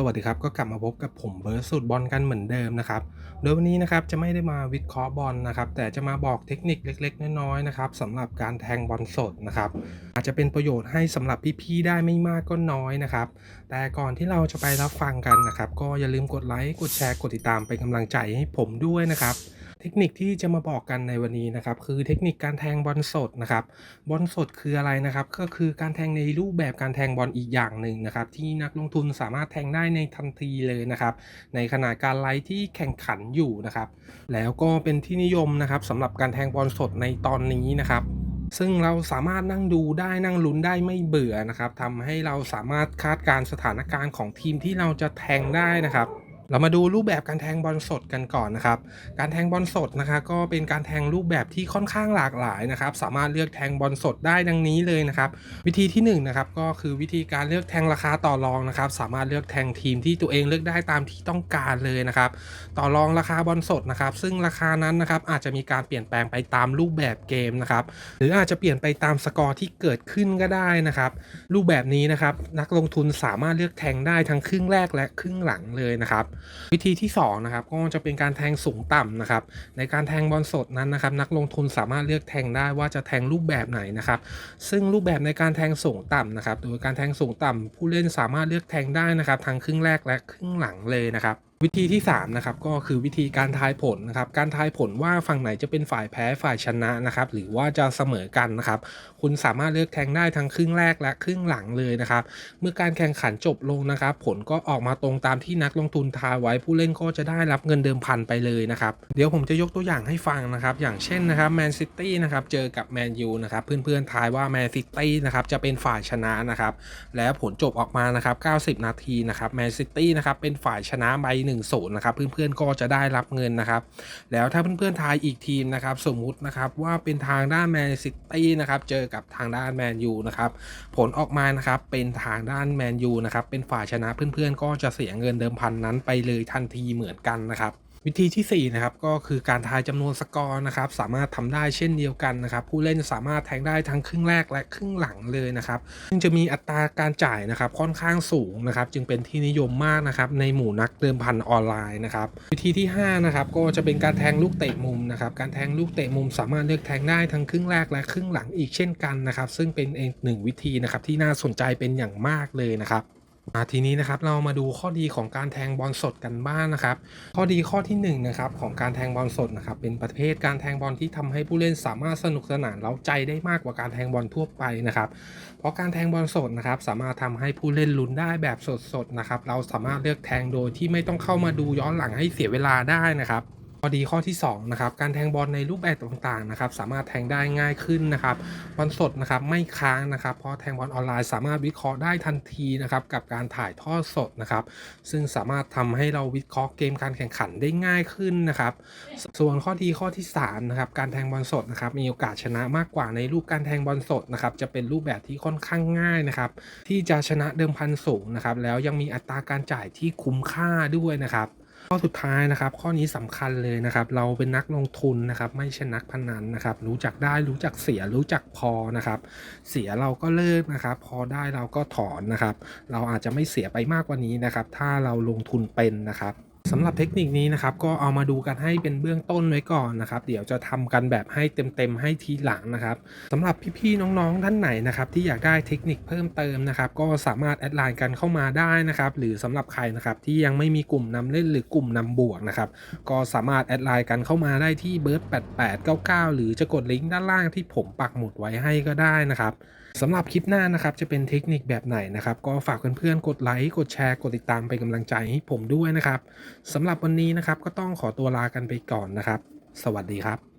สวัสดีครับ ก็กลับมาพบกับผมเบิร์ดสูตรบอลกันเหมือนเดิมนะครับ โดยวันนี้นะครับจะไม่ได้มาวิเคราะห์บอลนะครับ แต่จะมาบอกเทคนิคเล็กๆ น้อยๆนะครับสำหรับการแทงบอลสดนะครับ อาจจะเป็นประโยชน์ให้สำหรับพี่ๆได้ไม่มากก็น้อยนะครับ แต่ก่อนที่เราจะไปรับฟังกันนะครับ ก็อย่าลืมกดไลค์กดแชร์กดติดตามเป็นกำลังใจให้ผมด้วยนะครับ เทคนิคที่จะมาบอกกันในวันนี้นะครับคือเทคนิคการแทงบอลสดนะครับบอลสดคืออะไรนะครับ ก็คือการแทงในรูปแบบการแทงบอลอีกอย่างหนึ่งนะครับ ที่นักลงทุนสามารถแทงได้ในทันทีเลยนะครับ ในขณะการไลฟ์ที่แข่งขันอยู่นะครับ แล้วก็เป็นที่นิยมนะครับสำหรับการแทงบอลสดในตอนนี้นะครับซึ่งเราสามารถนั่งดูได้นั่งลุ้นได้ไม่เบื่อนะครับทำให้เราสามารถคาดการสถานการณ์ของทีมที่เราจะแทงได้นะครับ เรามาดูรูปแบบการแทงบอลสดกันก่อนนะครับ การแทงบอลสดนะคะก็เป็นการแทงรูปแบบที่ค่อนข้างหลากหลายนะครับ สามารถเลือกแทงบอลสดได้ดังนี้เลยนะครับ วิธีที่1นงนะครับก็คือวิธีการเลือกแทงราคาต่อรองนะครับ สามารถเลือกแทงทีมที่ตัวเองเลือกได้ตามที่ต้องการเลยนะครับ ต่อรองราคาบอลสดนะครับ ซึ่งราคานั้นนะครับอาจจะมีการเปลี่ยนแปลงไปตามรูปแบบเกมนะครับ หรืออาจจะเปลี่ยนไปตามสกอร์ที่เกิดขึ้นก็ได้นะครับ รูปแบบนี้นะครับนักลงทุนสามารถเลือกแทงได้ทั้งครึ่งแรกและครึ่งหลังเลยนะครับวิธีที่2นะครับก็จะเป็นการแทงสูงต่ำนะครับในการแทงบอลสดนั้นนะครับนักลงทุนสามารถเลือกแทงได้ว่าจะแทงรูปแบบไหนนะครับซึ่งรูปแบบในการแทงสูงต่ำนะครับโดยการแทงสูงต่ำผู้เล่นสามารถเลือกแทงได้นะครับทั้งครึ่งแรกและครึ่งหลังเลยนะครับ วิธีที่3นะครับก็คือวิธีการทายผลนะครับการทายผลว่าฝั่งไหนจะเป็นฝ่ายแพ้ฝ่ายชนะนะครับหรือว่าจะเสมอกันนะครับคุณสามารถเลือกแทงได้ทั้งครึ่งแรกและครึ่งหลังเลยนะครับเมื่อการแข่งขันจบลงนะครับ ผลก็ออกมาตรงตามที่นักลงทุนทายไว้ผู้เล่นก็จะได้รับเงินเดิมพันไปเลยนะครับเดี๋ยวผมจะยกตัวอย่างให้ฟังนะครับอย่างเช่นนะครับแมนซิตี้นะครับเจอกับแมนยูนะครับเพื่อนๆทายว่าแมนซิตี้นะครับจะเป็นฝ่ายชนะนะครับแล้วผลจบออกมานะครับ90 นาทีนะครับแมนซิตี้นะครับเป็นฝ่ายชนะใบ1 0นะครับเพื่อนๆก็จะได้รับเงินนะครับ แล้วถ้าเพื่อนๆทายอีกทีมนะครับ สมมุตินะครับว่าเป็นทางด้านแมนซิตี้นะครับเจอกับทางด้านแมนยูนะครับผลออกมานะครับเป็นทางด้านแมนยูนะครับเป็นฝ่ายชนะเพื่อนๆก็จะเสียเงินเดิมพันนั้นไปเลยทันทีเหมือนกันนะครับ วิธีที่ 4 นะครับ ก็คือการทายจำนวนสกอร์นะครับ สามารถทำได้เช่นเดียวกันนะครับ ผู้เล่นสามารถแทงได้ทั้งครึ่งแรกและครึ่งหลังเลยนะครับซึ่งจะมีอัตราการจ่ายนะครับ ค่อนข้างสูงนะครับ จึงเป็นที่นิยมมากนะครับในหมู่นักเดิมพันออนไลน์นะครับวิธีที่5นะครับก็จะเป็นการแทงลูกเตะมุมนะครับ การแทงลูกเตะมุม สามารถเลือกแทงได้ทั้งครึ่งแรกและครึ่งหลังอีกเช่นกันนะครับ ซึ่งเป็นอีกหนึ่งวิธีนะครับที่น่าสนใจเป็นอย่างมากเลยนะครับ อ่าทีนี้นะครับเรามาดูข้อดีของการแทงบอลสดกันบ้างนะครับ ข้อดีข้อที่1นงนะครับของการแทงบอลสดนะครับเป็นประเภทการแทงบอลที่ทำให้ผู้เล่นสามารถสนุกสนานเร้าใจได้มากกว่าการแทงบอลทั่วไปนะครับเพราะการแทงบอลสดนะครับสามารถทำให้ผู้เล่นลุ้นได้แบบสดๆนะครับเราสามารถเลือกแทงโดยที่ไม่ต้องเข้ามาดูย้อนหลังให้เสียเวลาได้นะครับ ข้อดีข้อที่2นะครับการแทงบอลในรูปแบบต่างๆนะครับสามารถแทงได้ง่ายขึ้นนะครับบอลสดนะครับไม่ค้างนะครับเพราะแทงบอลออนไลน์สามารถวิเคราะห์ได้ทันทีนะครับกับการถ่ายทอดสดนะครับซึ่งสามารถทำให้เราวิเคราะห์เกมการแข่งขันได้ง่ายขึ้นนะครับส่วนข้อดีข้อที่3นะครับการแทงบอลสดนะครับมีโอกาสชนะมากกว่าในรูปการแทงบอลสดนะครับจะเป็นรูปแบบที่ค่อนข้างง่ายนะครับที่จะชนะเดิมพันสูงนะครับแล้วยังมีอัตราการจ่ายที่คุ้มค่าด้วยนะครับ ข้อสุดท้ายนะครับ ข้อนี้สำคัญเลยนะครับ เราเป็นนักลงทุนนะครับ ไม่ใช่นักพนันนะครับ รู้จักได้รู้จักเสียรู้จักพอนะครับ เสียเราก็เลิกนะครับ พอได้เราก็ถอนนะครับ เราอาจจะไม่เสียไปมากกว่านี้นะครับ ถ้าเราลงทุนเป็นนะครับ สำหรับเทคนิคนี้นะครับก็เอามาดูกันให้เป็นเบื้องต้นไว้ก่อนนะครับ เดี๋ยวจะทำกันแบบให้เต็มๆให้ทีหลังนะครับสำหรับพี่ๆน้องๆท่านไหนนะครับที่อยากได้เทคนิคเพิ่มเติมนะครับก็สามารถแอดไลน์กันเข้ามาได้นะครับหรือสำหรับใครนะครับที่ยังไม่มีกลุ่มนำเล่นหรือกลุ่มนำบวกนะครับก็สามารถแอดไลน์กันเข้ามาได้ที่เบิร์ด8899หรือจะกดลิงก์ด้านล่างที่ผมปักหมุดไว้ให้ก็ได้นะครับ สำหรับคลิปหน้านะครับจะเป็นเทคนิคแบบไหนนะครับ ก็ฝากเพื่อนๆกดไลค์กดแชร์กดติดตามเป็นกำลังใจให้ผมด้วยนะครับสำหรับวันนี้นะครับก็ต้องขอตัวลากันไปก่อนนะครับ สวัสดีครับ